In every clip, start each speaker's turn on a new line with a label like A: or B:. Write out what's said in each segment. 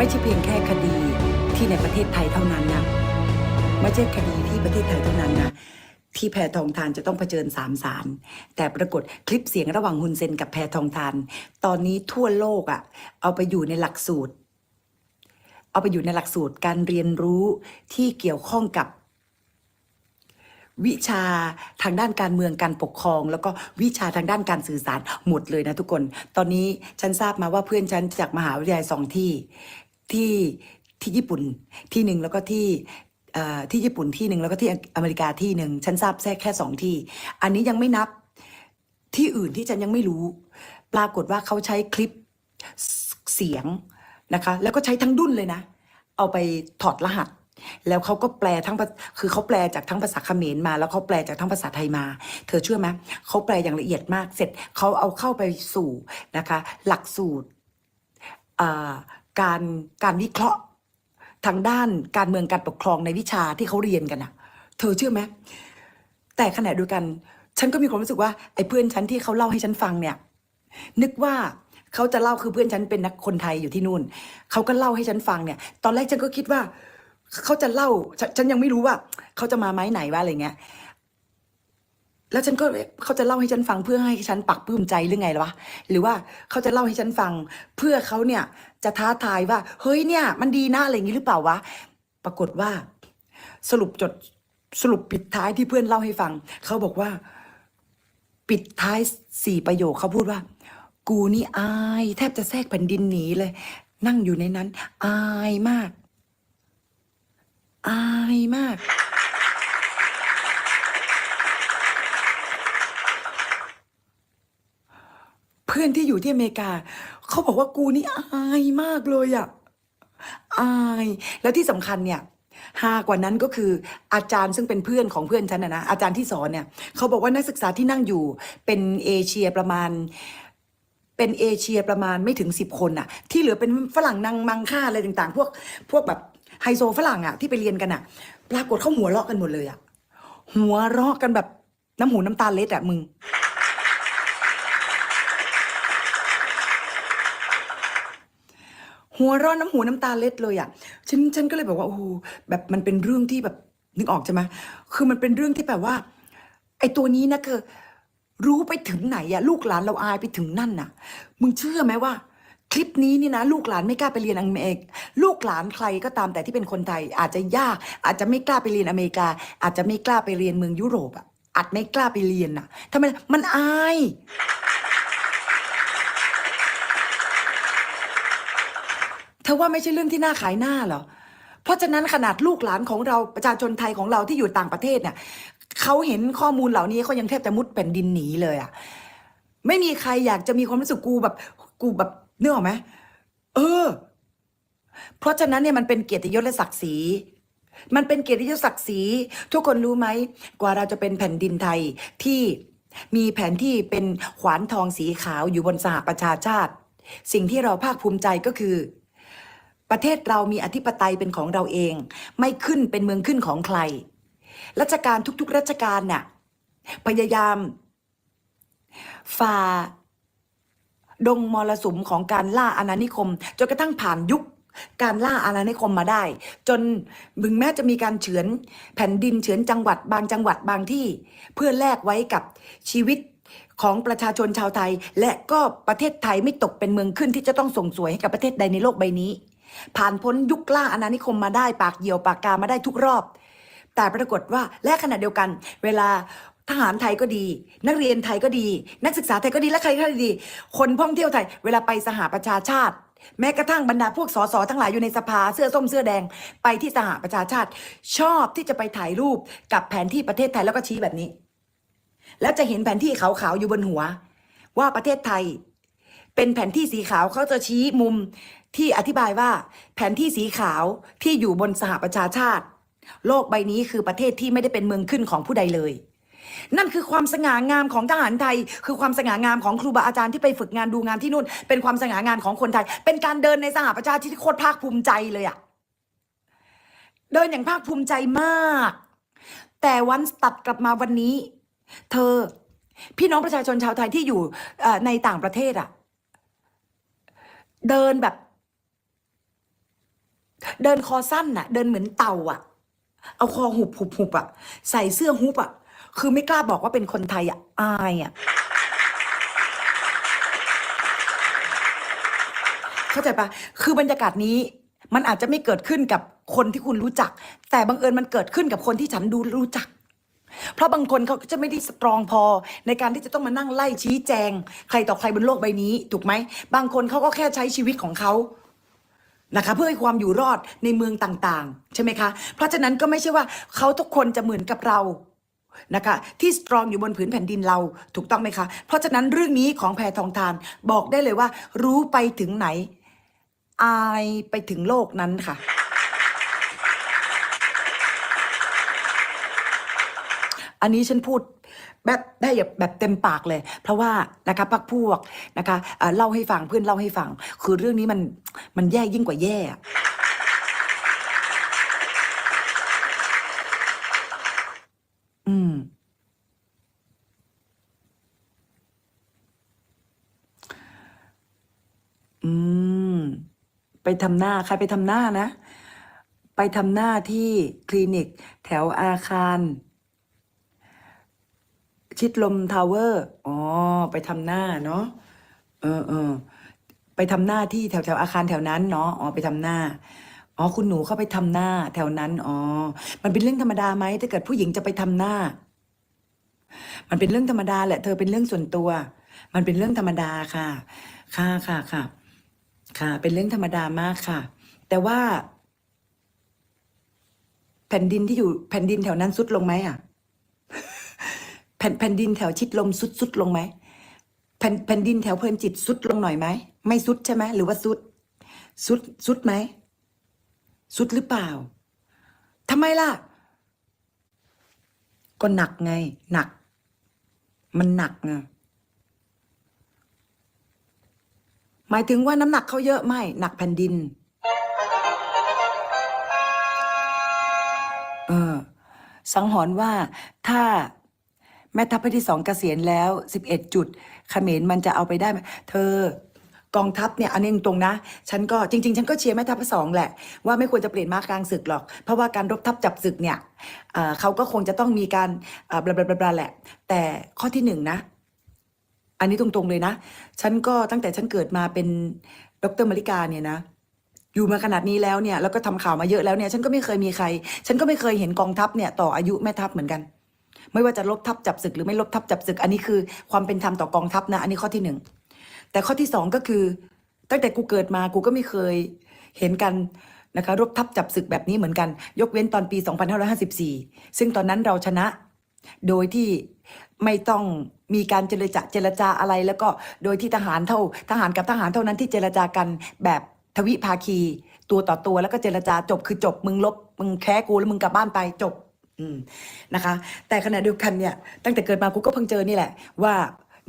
A: ไม่ใช่เพียงแค่คดีที่ในประเทศไทยเท่านั้นนะไม่ใช่คดีที่ประเทศไทยเท่านั้นนะที่แพทองทานจะต้องเผชิญสามศาลแต่ปรากฏคลิปเสียงระหว่างฮุนเซนกับแพทองทาน ตอนนี้ทั่วโลกอะ่ะ เอาไปอยู่ในหลักสูตร เอาไปอยู่ในหลักสูตรการเรียนรู้ที่เกี่ยวข้องกับ วิชาทางด้านการเมืองการปกครอง แล้วก็วิชาทางด้านการสื่อสารหมดเลยนะทุกคน ตอนนี้ฉันทราบมาว่าเพื่อนฉันจากมหาวิทยาลัยสองที่ ที่ที่ญี่ปุ่นที่หนึ่งแล้วก็ที่ที่ญี่ปุ่นที่หนึ่งแล้วก็ที่อเมริกาที่หนึ่งฉันทราบแค่แค่สองที่ อันนี้ยังไม่นับที่อื่นที่ฉันยังไม่รู้ ปรากฏว่าเขาใช้คลิปเสียงนะคะ แล้วก็ใช้ทั้งดุ้นเลยนะ เอาไปถอดรหัส แล้วเขาก็แปลทั้งคือเขาแปลจากทั้งภาษาเขมรมา แล้วเขาแปลจากทั้งภาษาไทยมา เธอเชื่อไหมเขาแปลอย่างละเอียดมากเสร็จเขาเอาเข้าไปสู่นะคะ หลักสูตรอ่า การการวิเคราะห์ทางด้านการเมืองการปกครองในวิชาที่เขาเรียนกันอะเธอเชื่อไหมแต่ขณะเดียวกัน ฉันก็มีความรู้สึกว่าไอ้เพื่อนฉันที่เขาเล่าให้ฉันฟังเนี่ย นึกว่าเขาจะเล่าคือเพื่อนฉันเป็นนักคนไทยอยู่ที่นู่นเขาก็เล่าให้ฉันฟังเนี่ย ตอนแรกฉันก็คิดว่าเขาจะเล่าฉฉันยังไม่รู้ว่าเขาจะมาไม้ไหนว่าอะไรเงี้ย แล้วฉันก็เขาจะเล่าให้ฉันฟังเพื่อให้ฉันปักปลื้มใจหรือไงล่ะวะหรือว่าเขาจะเล่าให้ฉันฟัง เพื่อเขาเนี่ยจะท้าทายว่า เฮ้ยเนี่ย มันดีนะอะไรอย่างนี้หรือเปล่าวะปรากฏว่า สรุปจดสรุปปิดท้ายที่เพื่อนเล่าให้ฟัง เขาบอกว่า ปิดท้ายสี่ประโยคเขาพูดว่า กูนี่อาย แทบจะแทรกแผ่นดินหนีเลย นั่งอยู่ในนั้น อายมาก อายมาก อนที่อยู่ที่อเมริกา เขาบอกว่ากูนี่อายมากเลยอะอาย แล้วที่สำคัญเนี่ยฮากว่านั้นก็คืออาจารย์ซึ่งเป็นเพื่อนของเพื่อนฉันนะนะอาจารย์ที่สอนเนี่ยเขาบอกว่านักศึกษาที่นั่งอยู่เป็นเอเชียประมาณ เป็นเอเชียประมาณไม่ถึงสิบคนน่ะที่เหลือเป็นฝรั่งนางมังค่าอะไรต่างๆ พวกพวกแบบไฮโซฝรั่งอะที่ไปเรียนกันอะปรากฏเขาหัวเราะกันหมดเลยอะหัวเราะกันแบบน้ำหูน้ำตาเล็ดอะมึง หัวร้อนน้ำหูน้ำตาเล็ดเลยอะฉันฉันก็เลยแบบว่าโอ้โหแบบมันเป็นเรื่องที่แบบนึกออกใช่ไหมคือมันเป็นเรื่องที่แบบว่า ไอ้ตัวนี้นะคือ รู้ไปถึงไหนอะลูกหลานเราอายไปถึงนั่นน่ะ มึงเชื่อไหมว่า คลิปนี้นี่นะ ลูกหลานไม่กล้าไปเรียนอเมริกลูกหลานใครก็ตามแต่ที่เป็นคนไทย อาจจะยาก อาจจะไม่กล้าไปเรียนอเมริกา อาจจะไม่กล้าไปเรียนเมืองยุโรปอะอาจไม่กล้าไปเรียนน่ะทำไมมันอาย ธอว่าไม่ใช่เรื่องที่น่าขายหน้าเหรอ เพราะฉะนั้นขนาดลูกหลานของเราประชาชนไทยของเราที่อยู่ต่างประเทศเนี่ยเขาเห็นข้อมูลเหล่านี้เขายังแทบจะมุดแผ่นดินหนีเลยอะไม่มีใครอยากจะมีความรู้สึกกูแบบ กูแบบเนื้ออกไหมเออ เพราะฉะนั้นเนี่ยมันเป็นเกียรติยศและศักดิ์ศรีมันเป็นเกียรติยศศักดิ์ศรีทุกคนรู้ไหมกว่าเราจะเป็นแผ่นดินไทยที่มีแผนที่เป็นขวานทองสีขาวอยู่บนสหประชาชาติ สิ่งที่เราภาคภูมิใจก็คือ ประเทศเรามีอธิปไตยเป็นของเราเอง ไม่ขึ้นเป็นเมืองขึ้นของใครรัชการทุกๆรัชการน่ะพยายามฝ่าดงมรสุมของการล่าอาณานิคมจนกระทั่งผ่านยุคการล่าอาณานิคมมาได้ จนมึงแม้จะมีการเฉือนแผ่นดินเฉือนจังหวัดบางจังหวัดบางที่ เพื่อแลกไว้กับชีวิตของประชาชนชาวไทย และก็ประเทศไทยไม่ตกเป็นเมืองขึ้นที่จะต้องส่งสวยให้กับประเทศใดในโลกใบนี้ ผ่านพ้นยุคล่าอาณานิคมมาได้ปากเหี่ยวปากกามาได้ทุกรอบ แต่ปรากฏว่าและขณะเดียวกัน เวลาทหารไทยก็ดี นักเรียนไทยก็ดี นักศึกษาไทยก็ดีและใครก็ดี คนท่องเที่ยวไทย เวลาไปสหประชาชาติ แม้กระทั่งบรรดาพวกสสทั้งหลายอยู่ในสภาเสื้อส้มเสื้อแดงไปที่สหประชาชาติ ชอบที่จะไปถ่ายรูปกับแผนที่ประเทศไทยแล้วก็ชี้แบบนี้ แล้วจะเห็นแผนที่ขาวๆอยู่บนหัว ว่าประเทศไทย เป็นแผนที่สีขาวเขาจะชี้มุมที่อธิบายว่า แผนที่สีขาวที่อยู่บนสหประชาชาติ โลกใบนี้คือประเทศที่ไม่ได้เป็นเมืองขึ้นของผู้ใดเลย นั่นคือความสง่างามของทหารไทย คือความสง่างามของครูบาอาจารย์ที่ไปฝึกงานดูงานที่นู่น เป็นความสง่างามของคนไทย เป็นการเดินในสหประชาชาติที่โคตรภาคภูมิใจเลยอะเดินอย่างภาคภูมิใจมาก แต่วันตัดกลับมาวันนี้ เธอ พี่น้องประชาชนชาวไทยที่อยู่ในต่างประเทศอะ เดินแบบ เดินคอสั้นน่ะ เดินเหมือนเต่าอะ เอาคอหุบหุบหุบอะ ใส่เสื้อฮุบอะ คือไม่กล้าบอกว่าเป็นคนไทยอะ อายอะ เข้าใจปะคือบรรยากาศนี้มันอาจจะไม่เกิดขึ้นกับคนที่คุณรู้จัก แต่บังเอิญมันเกิดขึ้นกับคนที่ฉันดูรู้จัก เพราะบางคนเขาก็จะไม่ได้สตรองพอ ในการที่จะต้องมานั่งไล่ชี้แจง ใครต่อใครบนโลกใบนี้ ถูกไหม บางคนเขาก็แค่ใช้ชีวิตของเขานะคะเพื่อให้ความอยู่รอดในเมืองต่างๆ ใช่ไหมคะ เพราะฉะนั้นก็ไม่ใช่ว่าเขาทุกคนจะเหมือนกับเรานะคะที่สตรองอยู่บนผืนแผ่นดินเราถูกต้องไหมคะ เพราะฉะนั้นเรื่องนี้ของแพทองทานบอกได้เลยว่า รู้ไปถึงไหน อายไปถึงโลกนั้นค่ะ อันนี้ฉันพูดแบบได้แบบเต็มปากเลย เพราะว่านะคะพักพวกนะคะเอ่อเล่าให้ฟังเพื่อนเล่าให้ฟัง คือเรื่องนี้มันมันแย่ยิ่งกว่าแย่ออืมอืม ไปทำหน้า ใครไปทำหน้านะ ไปทำหน้าที่คลินิก แถวอาคาร ชิดลมทาวเวอร์ อ๋อ ไปทำหน้าเนาะ เออเออ ไปทำหน้าที่แถวแถวอาคารแถวนั้นเนาะ อ๋อ ไปทำหน้า อ๋อ คุณหนูเข้าไปทำหน้า แถวนั้น อ๋อ มันเป็นเรื่องธรรมดาไหมถ้าเกิดผู้หญิงจะไปทำหน้า มันเป็นเรื่องธรรมดาแหละ เธอเป็นเรื่องส่วนตัว มันเป็นเรื่องธรรมดาค่ะ ค่ะค่ะค่ะ ค่ะ เป็นเรื่องธรรมดามากค่ะ แต่ว่า แผ่นดินที่อยู่แผ่นดินแถวนั้นสุดลงไหมอะ แผ่นแผ่นดินแถวชิดลมสุดสุดลงไหมแผ่นแผ่นดินแถวเพลินจิตสุดลงหน่อยไหมไม่สุดใช่ไหมหรือว่าสุดสุดสุดไหมสุดหรือเปล่าทำไมล่ะ ก็หนักไง หนัก มันหนักไงหมายถึงว่าน้ำหนักเขาเยอะไม่หนักแผ่นดิน เออสังหรณ์ว่าถ้า แม่ทัพภาคที่สองเกษียณแล้วสิบเอ็ดจุดเขมรมันจะเอาไปได้ไหมเธอกองทัพเนี่ยอันนี้ตรงนะ ฉันก็จริง ๆ ฉันก็เชียร์แม่ทัพภาคสองแหละว่าไม่ควรจะเปลี่ยนมากลางศึกหรอก เพราะว่าการรบทัพจับศึกเนี่ยเขาก็คงจะต้องมีการบลาบลาบลาแหละ แต่ข้อที่หนึ่งนะ อันนี้ตรงๆเลยนะ ฉันก็ตั้งแต่ฉันเกิดมาเป็นดรมาริกาเนี่ยนะอยู่มาขนาดนี้แล้วเนี่ยแล้วก็ทำข่าวมาเยอะแล้วเนี่ย ฉันก็ไม่เคยมีใคร ฉันก็ไม่เคยเห็นกองทัพเนี่ยต่ออายุแม่ทัพเหมือนกัน ไม่ว่าจะลบทัพจับศึกหรือไม่ลบทัพจับศึก อันนี้คือความเป็นธรรมต่อกองทัพนะ อันนี้ข้อที่หนึ่งแต่ข้อที่สองก็คือ ตั้งแต่กูเกิดมากูก็ไม่เคยเห็นกันนะคะรบทัพจับศึกแบบนี้เหมือนกัน ยกเว้นตอนปี 2554 ซึ่งตอนนั้นเราชนะ โดยที่ไม่ต้องมีการเจรจาเจรจาอะไร แล้วก็โดยที่ทหารเท่า ทหารกับทหารเท่านั้นที่เจรจากันแบบทวิภาคี ตัวต่อตัวแล้วก็เจรจาจบคือจบมึงลบมึงแค้กูแล้วมึงกลับบ้านไปจบ นะคะ แต่ขณะเดียวกันเนี่ย ตั้งแต่เกิดมากูก็เพิ่งเจอนี่แหละว่า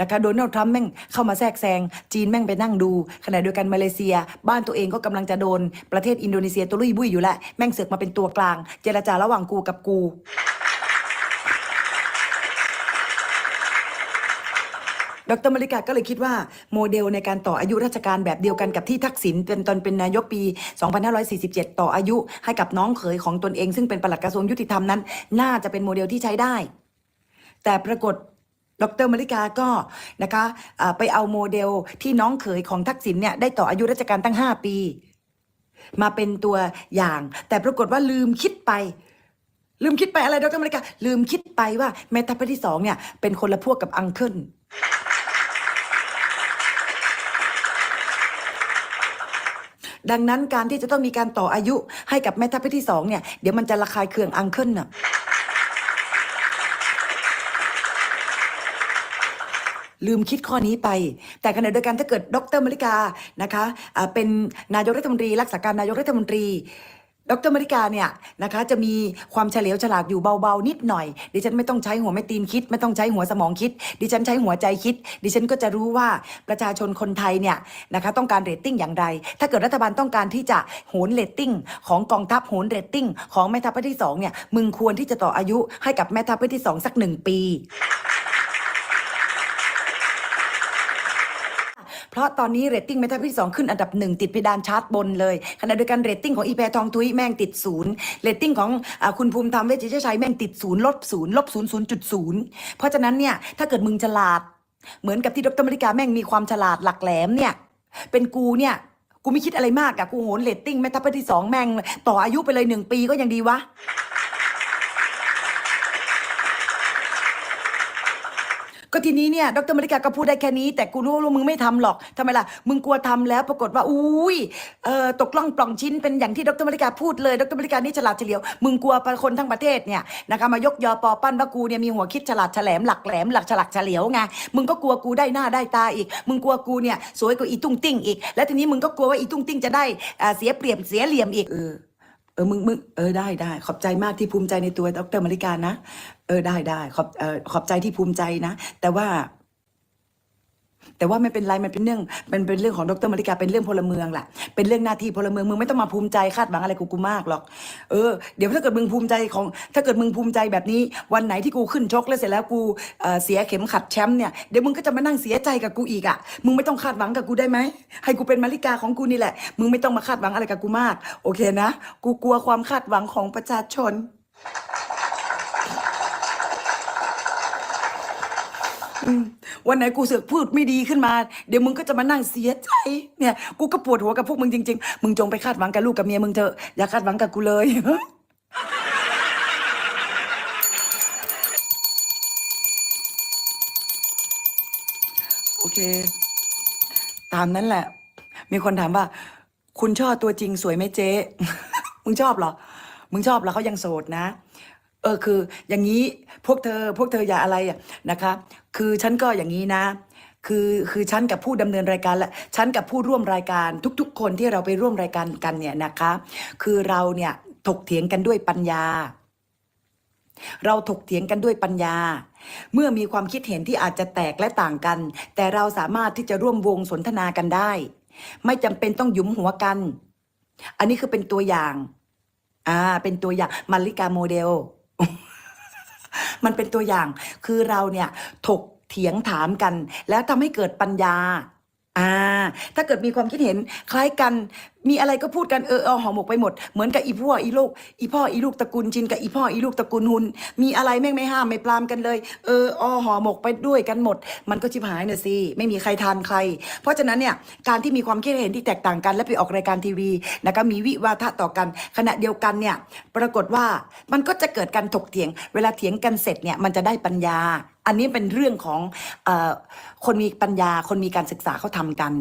A: นะคะโดนัลด์ทรัมป์แม่งเข้ามาแทรกแซงจีนแม่งไปนั่งดู ขณะเดียวกันมาเลเซีย บ้านตัวเองก็กำลังจะโดน ประเทศอินโดนีเซียตัวลุยบุยอยู่แหละแม่งเสือกมาเป็นตัวกลาง เจรจาระหว่างกูกับกู ดรมาริกาก็เลยคิดว่าโมเดลในการต่ออายุราชการแบบเดียวกันกับที่ทักษิณเป็นตอนเป็นนายกปี 2547 ต่ออายุให้กับน้องเขยของตนเอง ซึ่งเป็นปลัดกระทรวงยุติธรรมนั้น น่าจะเป็นโมเดลที่ใช้ได้ แต่ปรากฏดรมาริกาก็นะคะอ่าไปเอาโมเดลที่น้องเขยของทักษิณเนี่ยได้ต่ออายุราชการตั้ง 5 ปี มาเป็นตัวอย่าง แต่ปรากฏว่าลืมคิดไป ลืมคิดไปอะไรดรมาริกา ลืมคิดไปว่าแม่ทัพที่สองเนี่ยเป็นคนละพวกกับอังเคิล ดังนั้นการที่จะต้องมีการต่ออายุให้กับแม่ทัพภที่สองเนี่ยเดี๋ยวมันจะระคายเคืองอังเคิลน่ะลืมคิดข้อนี้ไป แต่ขณะเดียวกันถ้าเกิดดรมริกานะคะเป็นนายกรัฐมนตรี รักษาการนายกรัฐมนตรี ดรมริกาเนี่ยนะคะจะมีความเฉลียวฉลาดอยู่เบาๆนิดหน่อย ดิฉันไม่ต้องใช้หัวไม่ตีนคิด ไม่ต้องใช้หัวสมองคิด ดิฉันใช้หัวใจคิด ดิฉันก็จะรู้ว่าประชาชนคนไทยเนี่ยนะคะต้องการเรตติ้งอย่างไร ถ้าเกิดรัฐบาลต้องการที่จะโหนเรตติ้งของกองทัพโหนเรตติ้งของแม่ทัพภาคที่สองเนี่ยมึงควรที่จะต่ออายุให้กับแม่ทัพภาคที่สองสักหนึ่งปี เพ ราะราะตอนนี้เรตติ้งแม่ทัพภาคที่สองขึ้นอันดับหนึ่งติดเพดานชาร์ตบนเลยขณะเดียวกันเรตติ้งของอีแพรทองทุยแม่งติดศูนย์เรตติ้งของอคุณภูมิธรรมเวชชัยแม่งติดศูนย์ลบศูนย์ลบศูนย์ศูนย์จุดศูนย์เพราะฉะนั้นเนี่ยถ้าเกิดมึงฉลาด เหมือนกับที่ดรมริกาแม่งมีความฉลาดหลักแหลมเนี่ยเป็นกูเนี่ยกูไม่คิดอะไรมากอะกูโหนเรตติ้งแม่ทัพที่สองแม่งต่ออายุไปเลยหนึ่งปีก็ยังดีวะ ก็ทีนี้เนี่ยดรมริกาก็พูดได้แค่นี้ แต่กูรู้ว่ามึงไม่ทำหรอกทำไมล่ะมึงกลัวทำแล้วปรากฏว่าอุ้ยเอ่อตกล่องปล่องชิ้นเป็นอย่างที่ดรมริกาพูดเลยดรมริกานี่ฉลาดเฉลียว มึงกลัวคนทั้งประเทศเนี่ยนะคะมายกยอปอปั้นว่ากูเนี่ยมีหัวคิดฉลาดแฉลมหลักแหลมหลักฉลักเฉลียวไงมึงก็กลัวกูได้หน้าได้ตาอีก มึงกลัวกูเนี่ยสวยกว่าอีตุ้งติ้งอีก แล้วทีนี้มึงก็กลัวว่าอีตุ้งติ้งจะได้เสียเปรียบเสียเหลี่ยมอีกเออเออมึงมึงเออได้ได้ขอบใจมากที่ภูมิใจในตัวดรมาริกานะ เออได้ได้ขอบเออขอบใจที่ภูมิใจนะ แต่ว่า แต่ว่าไม่เป็นไรมันเป็นเรื่องมันเป็นเรื่องของดรมาริกาเป็นเรื่องพลเมืองแหละเป็นเรื่องหน้าที่พลเมืองมึงไม่ต้องมาภูมิใจคาดหวังอะไรกูกูมากหรอกเออเดี๋ยวถ้าเกิดมึงภูมิใจของ ถ้าเกิดมึงภูมิใจแบบนี้ วันไหนที่กูขึ้นชกแล้วเสร็จแล้วกูเอ่อเสียเข็มขัดแชมป์เนี่ยเดี๋ยวมึงก็จะมานั่งเสียใจกับกูอีกอะมึงไม่ต้องคาดหวังกับกูได้ไหมให้กูเป็นมาริกาของกูนี่แหละ มึงไม่ต้องมาคาดหวังอะไรกับกูมาก โอเคนะ กูกลัวความคาดหวังของประชาชน อืม วันไหนกูเสือกพูดไม่ดีขึ้นมา เดี๋ยวมึงก็จะมานั่งเสียใจ เนี่ย กูก็ปวดหัวกับพวกมึงจริงๆ มึงจงไปคาดหวังกับลูกกับเมียมึงเถอะ อย่าคาดหวังกับกูเลยโอเค ตามนั้นแหละ มีคนถามว่า คุณชอบตัวจริงสวยไหมเจ๊ มึงชอบเหรอ มึงชอบแล้วเขายังโสดนะ เออคือ อย่างนี้พวกเธอ พวกเธออย่าอะไรอะนะคะ คือฉันก็อย่างนี้นะ คือคือฉันกับผู้ดำเนินรายการและฉันกับผู้ร่วมรายการทุก ๆ คนที่เราไปร่วมรายการกันเนี่ยนะคะ คือเราเนี่ยถกเถียงกันด้วยปัญญา เราถกเถียงกันด้วยปัญญา เมื่อมีความคิดเห็นที่อาจจะแตกและต่างกัน แต่เราสามารถที่จะร่วมวงสนทนากันได้ ไม่จำเป็นต้องยุมหัวกัน อันนี้คือเป็นตัวอย่าง อ่า เป็นตัวอย่างมาริกาโมเดล มันเป็นตัวอย่างคือเราเนี่ยถกเถียงถามกัน แล้วทำให้เกิดปัญญาอ่า ถ้าเกิดมีความคิดเห็นคล้ายกัน มีอะไรก็พูดกันเออเอาหอหมกไปหมด เหมือนกับอีพ่ออีลูกอีพ่ออีลูกตระกูลชินกับอีพ่ออีลูกตระกูลหุน มีอะไรแม่งไม่ห้ามไม่ปรามกันเลย เอออาหอหมกไปด้วยกันหมด มันก็ชิบหายเน่ะสิไม่มีใครทานใคร เพราะฉะนั้นเนี่ยการที่มีความคิดเห็นที่แตกต่างกันและไปออกรายการทีวีนะคะมีวิวาทะต่อกัน ขณะเดียวกันเนี่ยปรากฏว่ามันก็จะเกิดการถกเถียง เวลาเถียงกันเสร็จเนี่ยมันจะได้ปัญญา อันนี้เป็นเรื่องของออคนมีปัญญาคนมีการศึกษาเขาทำกัน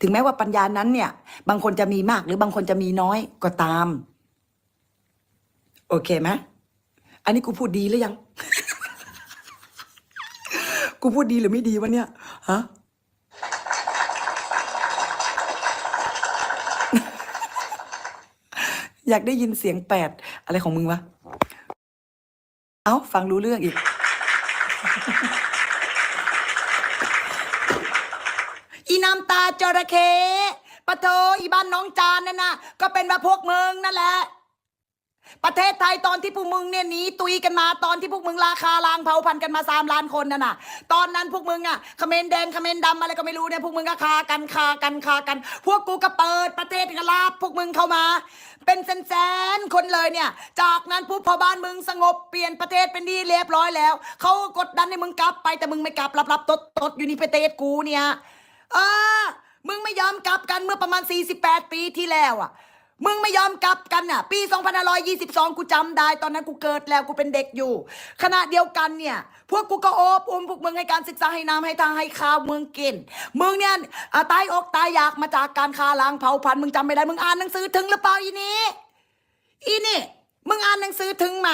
A: ถึงแม้ว่าปัญญานั้นเนี่ย บางคนจะมีมากหรือบางคนจะมีน้อยก็ตาม โอเคไหมอันนี้กูพูดดีหรือยัง กูพูดดีหรือไม่ดีวะเนี่ยฮะอยากได้ยินเสียงแปดอะไรของมึงวะ เอ้า ฟังรู้เรื่องอีก อีน้ำตาจระเข้ปะโทอีบ้านน้องจานนั่นน่ะ ก็เป็นว่าพวกมึงนั่นแหละ ประเทศไทยตอนที่พวกมึงเนี่ยหนีตุยกันมาตอนที่พวกมึงราคาลางเผาพันกันมาสามล้านคนนั่นน่ะ ตอนนั้นพวกมึงอะเขมรแดงเขมรดำอะไรก็ไม่รู้เนี่ยพวกมึงก็คากันคากันคากัน พวกกูก็เปิดประเทศกันลาบพวกมึงเข้ามา เป็นแสนๆคนเลยเนี่ย จากนั้นปุ๊บพอบ้านมึงสงบเปลี่ยนประเทศเป็นที่เรียบร้อยแล้วเขาก็กดดันให้มึงกลับไปแต่มึงไม่กลับรับรับตดตดอยู่ในประเทศกูเนี่ยเออมึงไม่ยอมกลับกันเมื่อประมาณ 48 ปีที่แล้วอะ มึงไม่ยอมกลับกันน่ะ ปี 2522 กูจำได้ ตอนนั้นกูเกิดแล้วกูเป็นเด็กอยู่ ขณะเดียวกันเนี่ย พวกกูก็โอบอุ้มพวกมึงให้การศึกษาให้น้ำให้ทางให้ข้าวมึงกิน มึงเนี่ยตายอกตายอยากมาจากการค้าล้างเผาพันธุ์มึงจำไม่ได้ มึงอ่านหนังสือถึงหรือเปล่าอีนี้ อีนี่ มึงอ่านหนังสือถึงไหม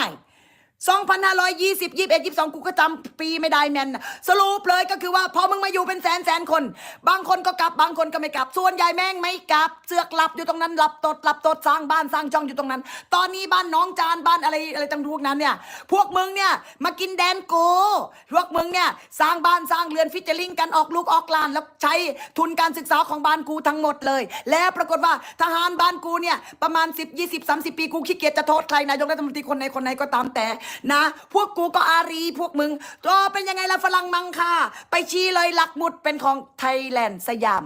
A: 2,520 21 22 กูก็จำปีไม่ได้แมนสรุปเลยก็คือว่าพอมึงมาอยู่เป็นแสนแสนคน บางคนก็กลับบางคนก็ไม่กลับ ส่วนใหญ่แม่งไม่กลับ เสือกหลับอยู่ตรงนั้นหลับตดหลับตดสร้างบ้านสร้างช่องอยู่ตรงนั้น ตอนนี้บ้านน้องจานบ้านอะไรอะไรต่างพวกนั้นเนี่ย พวกมึงเนี่ยมากินแดนกูพวกมึงเนี่ยสร้างบ้านสร้างเรือนฟิชเจอร์ลิงกันออกลูกออกลานแล้วใช้ทุนการศึกษาของบ้านกูทั้งหมดเลย แล้วปรากฏว่าทหารบ้านกูเนี่ยประมาณ 10 20 30 ปีกูขี้เกียจจะโทษใครนายกรัฐมนตรีคนไหนคนไหนก็ตามแต่นะ พวกกูก็อารีพวกมึงก็เป็นยังไงล่ะฝรั่งมังค่าไปชี้เลยหลักหมุดเป็นของไทยแลนด์สยาม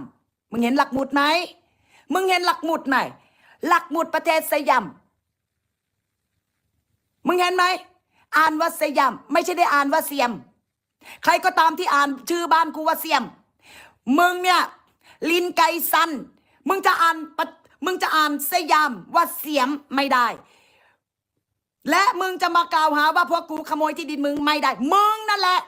A: มึงเห็นหลักหมุดไหมมึงเห็นหลักหมุดไหมหลักหมุดประเทศสยามมึงเห็นไหมอ่านว่าสยามไม่ใช่ได้อ่านว่าเสียม ใครก็ตามที่อ่านชื่อบ้านกูว่าเสียม มึงเนี่ยลินไกสัน มึงจะอ่านมึงจะอ่านสยามว่าเสียมไม่ได้ และมึงจะมากล่าวหาว่าพวกกูขโมยที่ดินมึงไม่ได้ มึงนั่นแหละ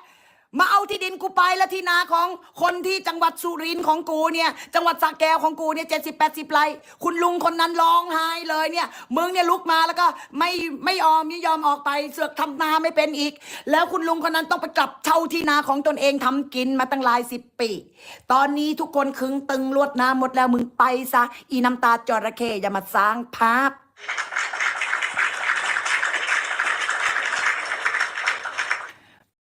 A: มาเอาที่ดินกูไปแล้วที่นาของคนที่จังหวัดสุรินทร์ของกูเนี่ย จังหวัดสระแก้วของกูเนี่ยเจ็ดสิบแปดสิบไร่คุณลุงคนนั้นร้องไห้เลยเนี่ย มึงเนี่ยลุกมาแล้วก็ไม่ไม่ยอมไม่ยอมออกไปเสือกทำนาไม่เป็นอีก แล้วคุณลุงคนนั้นต้องไปกลับเช่าที่นาของตนเองทำกินมาตั้งหลายสิบปี ตอนนี้ทุกคนขึงตึงลวดน้ำหมดแล้วมึงไปซะอีน้ำตาจระเข้อย่ามาสร้างภาพ